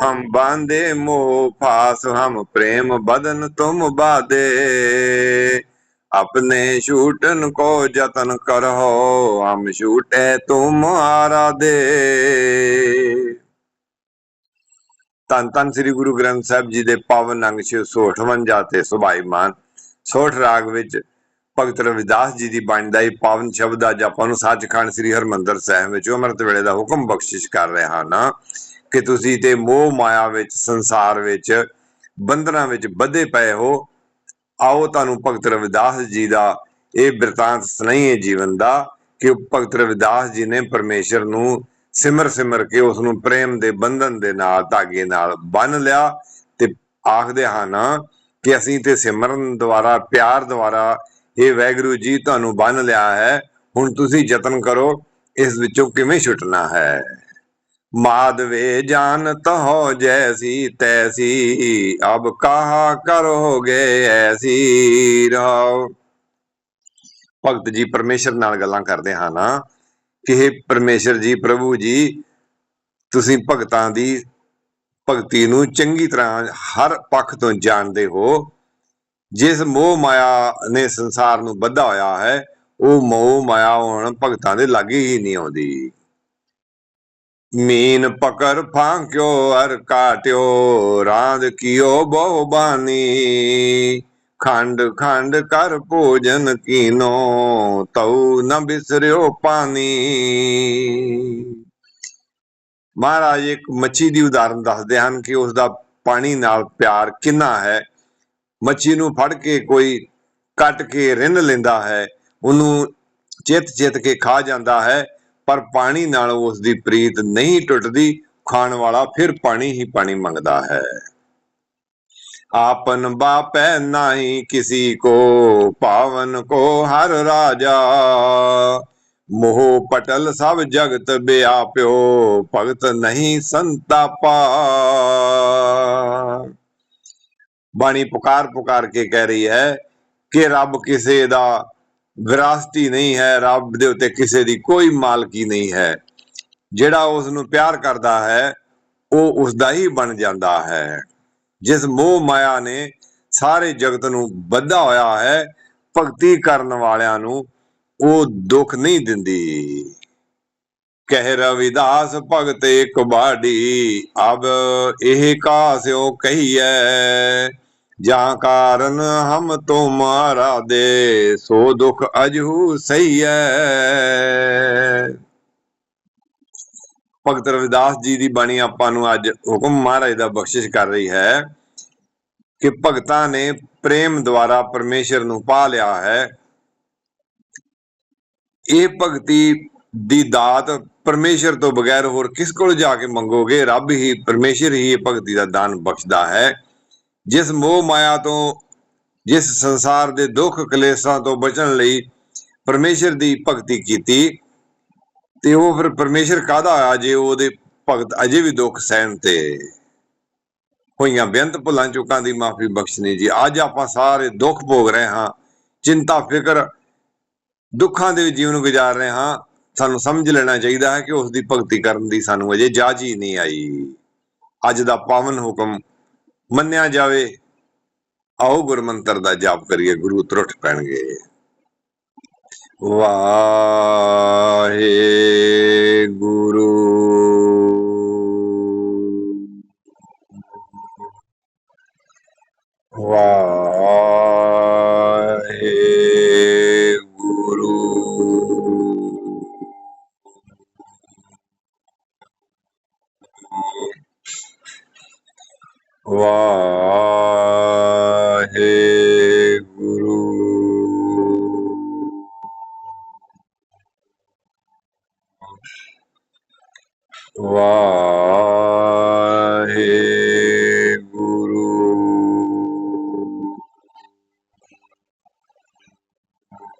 हम बांधे मोह फास हम प्रेम बदन तुम बाधे अपने छूटन को जतन करो हम छूटे तुम आराधे ਧੰਨ ਧੰਨ ਸ੍ਰੀ ਗੁਰੂ ਗ੍ਰੰਥ ਸਾਹਿਬ ਜੀ ਦੇ ਪਾਵਨ ਅੰਗ 658 ਤੇ ਸੁਭਾਈਮਾਨ ਸੋਠ ਰਾਗ ਵਿੱਚ ਭਗਤ ਰਵਿਦਾਸ ਜੀ ਦੀ ਬਾਣੀ ਦਾ ਇਹ ਪਾਵਨ ਸ਼ਬਦ ਅੱਜ ਆਪਾਂ ਨੂੰ ਸੱਚਖੰਡ ਸ੍ਰੀ ਹਰਮੰਦਰ ਸਾਹਿਬ ਵਿੱਚ ਅੰਮ੍ਰਿਤ ਵੇਲੇ ਦਾ ਹੁਕਮ ਬਖਸ਼ਿਸ਼ ਕਰ ਰਿਹਾ ਨਾ ਕਿ ਤੁਸੀਂ ਤੇ ਮੋਹ ਮਾਇਆ ਵਿੱਚ, ਸੰਸਾਰ ਵਿੱਚ, ਬੰਧਨਾਂ ਵਿੱਚ ਬੱਧੇ ਪਏ ਹੋ, ਆਓ ਤੁਹਾਨੂੰ ਭਗਤ ਰਵਿਦਾਸ ਜੀ ਦਾ ਇਹ ਬਿਰਤਾਂਤ ਸੁਣਾਈਏ ਜੀਵਨ ਦਾ, ਕਿ ਭਗਤ ਰਵਿਦਾਸ ਜੀ ਨੇ ਪਰਮੇਸ਼ਰ ਨੂੰ ਸਿਮਰ ਸਿਮਰ ਕੇ ਉਸ ਨੂੰ ਪ੍ਰੇਮ ਦੇ ਬੰਧਨ ਦੇ ਨਾਲ, ਧਾਗੇ ਨਾਲ ਬੰਨ ਲਿਆ ਤੇ ਆਖਦੇ ਹਨ ਕਿ ਅਸੀਂ ਤੇ ਸਿਮਰਨ ਦੁਆਰਾ, ਪਿਆਰ ਦੁਆਰਾ ਇਹ ਵੈਗਰੂ ਜੀ ਤੁਹਾਨੂੰ ਬੰਨ ਲਿਆ ਹੈ। ਹੁਣ ਤੁਸੀਂ ਯਤਨ ਕਰੋ, ਇਸ ਵਿੱਚੋਂ ਕਿਵੇਂ ਛੁੱਟਣਾ ਹੈ? ਮਾਧਵੇ ਜਾਣਤ ਹੋ ਜੈਸੀ ਤੈਸੀ, ਅਬ ਕਹਾ ਕਰੋਗੇ ਐਸੀ ਰਹਾਓ ਭਗਤ ਜੀ ਪਰਮੇਸ਼ਰ ਨਾਲ ਗੱਲਾਂ ਕਰਦੇ ਹਨ ਕਿ ਇਹ ਪਰਮੇਸ਼ਰ ਜੀ, ਪ੍ਰਭੂ ਜੀ, ਤੁਸੀਂ ਭਗਤਾਂ ਦੀ ਭਗਤੀ ਨੂੰ ਚੰਗੀ ਤਰ੍ਹਾਂ ਹਰ ਪੱਖ ਤੋਂ ਜਾਣਦੇ ਹੋ। ਜਿਸ ਮੋਹ ਮਾਇਆ ਨੇ ਸੰਸਾਰ ਨੂੰ ਬੱਧਾ ਹੋਇਆ ਹੈ, ਉਹ ਮੋਹ ਮਾਇਆ ਹੁਣ ਭਗਤਾਂ ਦੇ ਲਾਗੇ ਹੀ ਨਹੀਂ ਆਉਂਦੀ। ਮੀਨ ਪਕਰ ਫਾਂਕਿਓ, ਅਰ ਕਾਟਿਓ ਰਾਂਦ ਕੀਓ ਬਹੁ ਬਾਨੀ ਖੰਡ ਖੰਡ ਕਰ ਭੋਜਨ ਕੀਨੋ, ਤਉ ਨ ਬਿਸਰਿਓ ਪਾਣੀ ਮਹਾਰਾਜ, ਇੱਕ ਮੱਛੀ ਦੀ ਉਦਾਹਰਨ ਦੱਸਦੇ ਹਨ ਕਿ ਉਸ ਦਾ ਪਾਣੀ ਨਾਲ ਪਿਆਰ ਕਿੰਨਾ ਹੈ। ਮੱਛੀ ਨੂੰ ਫੜ ਕੇ ਕੋਈ ਕੱਟ ਕੇ ਰਿੰਨ ਲੈਂਦਾ ਹੈ, ਉਹਨੂੰ ਚਿਤ ਚਿੱਤ ਕੇ ਖਾ ਜਾਂਦਾ ਹੈ। ਪਰ ਪਾਣੀ ਨਾਲ ਉਸ ਦੀ ਪ੍ਰੀਤ ਨਹੀਂ ਟੁੱਟਦੀ ਖਾਣ ਵਾਲਾ ਫਿਰ ਪਾਣੀ ਹੀ ਪਾਣੀ ਮੰਗਦਾ ਹੈ आपन बापै नाही किसी को पावन को हर राजा मोह पटल सब जगत व्याप्यो भगत नहीं संतापा ਬਾਣੀ ਪੁਕਾਰ ਪੁਕਾਰ ਕੇ ਕਹਿ ਰਹੀ ਹੈ ਕਿ ਰੱਬ ਕਿਸੇ ਦਾ ਵਿਰਾਸਤੀ ਨਹੀਂ ਹੈ, ਰੱਬ ਦੇ ਉੱਤੇ ਕਿਸੇ ਦੀ ਕੋਈ ਮਾਲਕੀ ਨਹੀਂ ਹੈ। ਜਿਹੜਾ ਉਸ ਨੂੰ ਪਿਆਰ ਕਰਦਾ ਹੈ, ਉਹ ਉਸ ਦਾ ਹੀ ਬਣ ਜਾਂਦਾ ਹੈ। ਜਿਸ ਮੋਹ ਮਾਇਆ ਨੇ ਸਾਰੇ ਜਗਤ ਨੂੰ ਬੱਧਾ ਹੋਇਆ ਹੈ, ਭਗਤੀ ਕਰਨ ਵਾਲਿਆਂ ਨੂੰ ਉਹ ਦੁੱਖ ਨਹੀਂ ਦਿੰਦੀ। ਕਹਿ ਰਵਿਦਾਸ, ਭਗਤ ਇੱਕ ਬਾੜੀ, ਅਬ ਇਹ ਕਾਸਿਓ ਕਹੀਐ। ਜਾਂ ਕਾਰਨ ਹਮ ਤੁਮਾਰਾ ਦੇ, ਸੋ ਦੁਖ ਅਜਹੂ ਸਹੀਐ ਭਗਤ ਰਵਿਦਾਸ ਜੀ ਦੀ ਬਾਣੀ ਆਪਾਂ ਨੂੰ ਅੱਜ ਹੁਕਮ ਮਹਾਰਾਜ ਦਾ ਬਖਸ਼ਿਸ਼ ਕਰ ਰਹੀ ਹੈ ਕਿ ਭਗਤਾਂ ਨੇ ਪ੍ਰੇਮ ਦੁਆਰਾ ਪਰਮੇਸ਼ਰ ਨੂੰ ਪਾ ਲਿਆ ਹੈ। ਇਹ ਭਗਤੀ ਦੀ ਦਾਤ ਪਰਮੇਸ਼ਰ ਤੋਂ ਬਗੈਰ ਹੋਰ ਕਿਸ ਕੋਲ ਜਾ ਕੇ ਮੰਗੋਗੇ? ਰੱਬ ਹੀ, ਪਰਮੇਸ਼ਰ ਹੀ ਇਹ ਭਗਤੀ ਦਾ ਦਾਨ ਬਖਸ਼ਦਾ ਹੈ। ਜਿਸ ਮੋਹ ਮਾਇਆ ਤੋਂ, ਜਿਸ ਸੰਸਾਰ ਦੇ ਦੁੱਖ ਕਲੇਸ਼ਾਂ ਤੋਂ ਬਚਣ ਲਈ ਪਰਮੇਸ਼ਰ ਦੀ ਭਗਤੀ ਕੀਤੀ, ਤੇ ਉਹ ਫਿਰ ਪਰਮੇਸ਼ਰ ਕਾਹਦਾ ਹੋਇਆ ਜੇ ਉਹਦੇ ਭਗਤ ਅਜੇ ਵੀ ਦੁੱਖ ਸਹਿਣ ਤੇ ਹੋਈਆਂ ਬੇਅੰਤ ਭੁੱਲਾਂ ਚੁੱਕਾਂ ਦੀ ਮਾਫੀ ਬਖਸ਼ਣੀ ਜੀ। ਅੱਜ ਆਪਾਂ ਸਾਰੇ ਦੁੱਖ ਭੋਗ ਰਹੇ ਹਾਂ, ਚਿੰਤਾ, ਫਿਕਰ, ਦੁੱਖਾਂ ਦੇ ਜੀਵਨ ਗੁਜ਼ਾਰ ਰਹੇ ਹਾਂ। ਸਾਨੂੰ ਸਮਝ ਲੈਣਾ ਚਾਹੀਦਾ ਹੈ ਕਿ ਉਸ ਦੀ ਭਗਤੀ ਕਰਨ ਦੀ ਸਾਨੂੰ ਅਜੇ ਜਾਚ ਹੀ ਨਹੀਂ ਆਈ। ਅੱਜ ਦਾ ਪਾਵਨ ਹੁਕਮ ਮੰਨਿਆ ਜਾਵੇ ਆਓ ਗੁਰਮੰਤਰ ਦਾ ਜਾਪ ਕਰੀਏ ਗੁਰੂ ਤਰੁੱਠ ਪੈਣਗੇ। ਵਾਹਿਗੁਰੂ। ਵਾਹਿਗੁਰੂ ਵਾਹਿਗੁਰੂ